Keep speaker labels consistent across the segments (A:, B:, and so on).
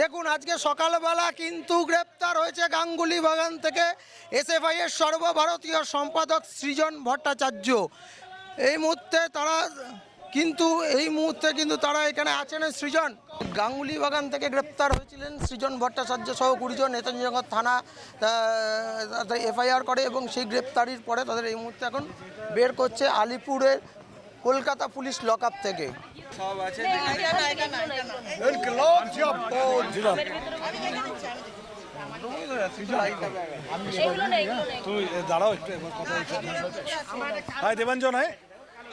A: দেখুন, আজকে সকালবেলা কিন্তু গ্রেপ্তার হয়েছে গাঙ্গুলি বাগান থেকে এসএফআই এর সর্বভারতীয় সম্পাদক সৃজন ভট্টাচার্য। এই মুহূর্তে তারা কিন্তু, এই মুহূর্তে কিন্তু তারা এখানে আছেন সৃজন। গাঙ্গুলি বাগান থেকে গ্রেপ্তার হয়েছিলেন সৃজন ভট্টাচার্য সহ কুড়িজন নেতাজিনগর থানা এফআইআর করে এবং সেই গ্রেপ্তারির পরে তাদের এই মুহূর্তে এখন বের করছে আলিপুরের কলকাতা পুলিশ লক আপ থেকে।
B: তুই দাঁড়াও একটু এবার কথা হাই দেবাঞ্জন হ্যাঁ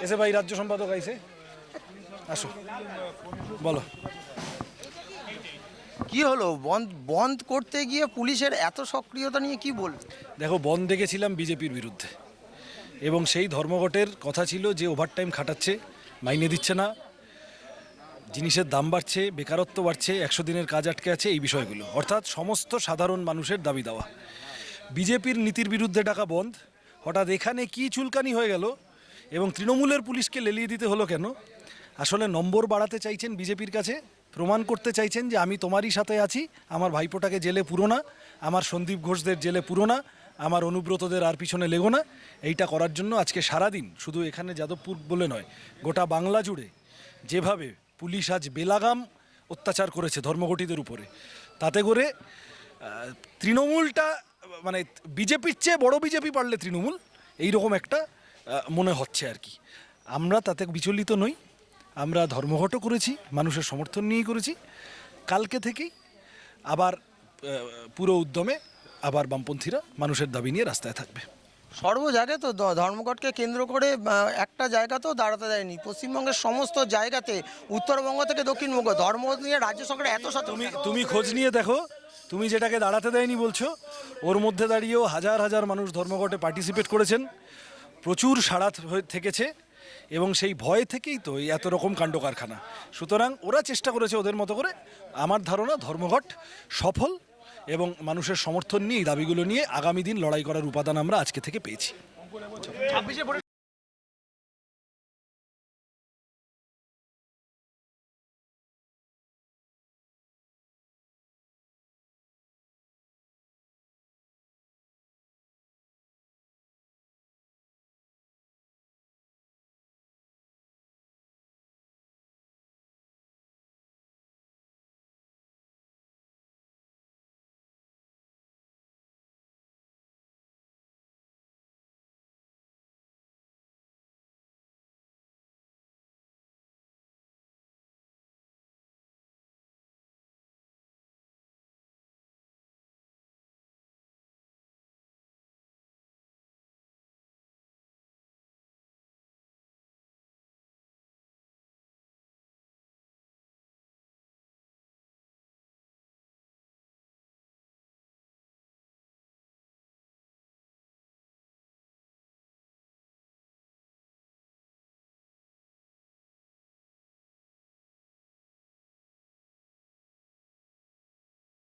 B: এসে ভাই রাজ্য সম্পাদক আইসে আসো। বলো।
A: কি হলো? বন্ধ বন্ধ করতে গিয়ে পুলিশের এত সক্রিয়তা নিয়ে কি বল
B: দেখো বন্ধ দেখেছিলাম বিজেপির বিরুদ্ধে। এবং সেই ধর্মঘটের কথা ছিল যে ওভারটাইম খাটাচ্ছে, মাইনে দিচ্ছে না, জিনিসের দাম বাড়ছে, বেকারত্ব বাড়ছে, একশো দিনের কাজ আটকে আছে, এই বিষয়গুলো। অর্থাৎ সমস্ত সাধারণ মানুষের দাবি দেওয়া। বিজেপির নীতির বিরুদ্ধে ডাকা বন্ধ। হঠাৎ এখানে কি চুলকানি হয়ে গেল এবং তৃণমূলের পুলিশকে লেলিয়ে দিতে হলো কেন? আসলে নম্বর বাড়াতে চাইছেন বিজেপির কাছে। প্রমাণ করতে চাইছেন যে আমি তোমারই সাথে আছি। আমার ভাইপোটাকে জেলে পুরো না, আমার সন্দীপ ঘোষদের জেলে পুরো না, আমার অনুব্রতদের আর পিছনে লেগো না। এইটা করার জন্য আজকে সারাদিন শুধু এখানে যাদবপুর বলে নয়, গোটা বাংলা জুড়ে যেভাবে পুলিশ আজ বেলাগাম অত্যাচার করেছে ধর্মঘটিদের উপরে, তাতে করে তৃণমূলটা মানে বিজেপির চেয়ে বড় বিজেপি পারলে তৃণমূল, এইরকম একটা মনে হচ্ছে আর কি। আমরা তাতে বিচলিত নই। আমরা ধর্মঘটও করেছি মানুষের সমর্থন নিয়েই করেছি। কালকে থেকেই আবার পুরো উদ্যমে আবার বামপন্থীরা মানুষের দাবি নিয়ে রাস্তায় থাকবে।
A: সর্ব জায়গায় তো ধর্মঘটকে কেন্দ্র করে একটা জায়গাতেও দাঁড়াতে দেয়নি। পশ্চিমবঙ্গের সমস্ত জায়গাতে উত্তরবঙ্গ থেকে দক্ষিণবঙ্গ ধর্ম নিয়ে রাজ্য সরকার এত সচেতন।
B: তুমি তুমি খোঁজ নিয়ে দেখো তুমি যেটাকে দাঁড়াতে দেয়নি বলছো ওর মধ্যে দাঁড়িয়েও হাজার হাজার মানুষ ধর্মঘটে পার্টিসিপেট করেছেন। প্রচুর সাড়া থেকেছে। এবং সেই ভয় থেকেই তো এই এত রকম কাণ্ড কারখানা সুতরাং ওরা চেষ্টা করেছে ওদের মতো করে। আমার ধারণা ধর্মঘট সফল এবং মানুষের সমর্থন নিয়ে দাবিগুলো নিয়ে আগামী দিন লড়াই করার উপাদান আমরা আজকে থেকে পেয়েছি।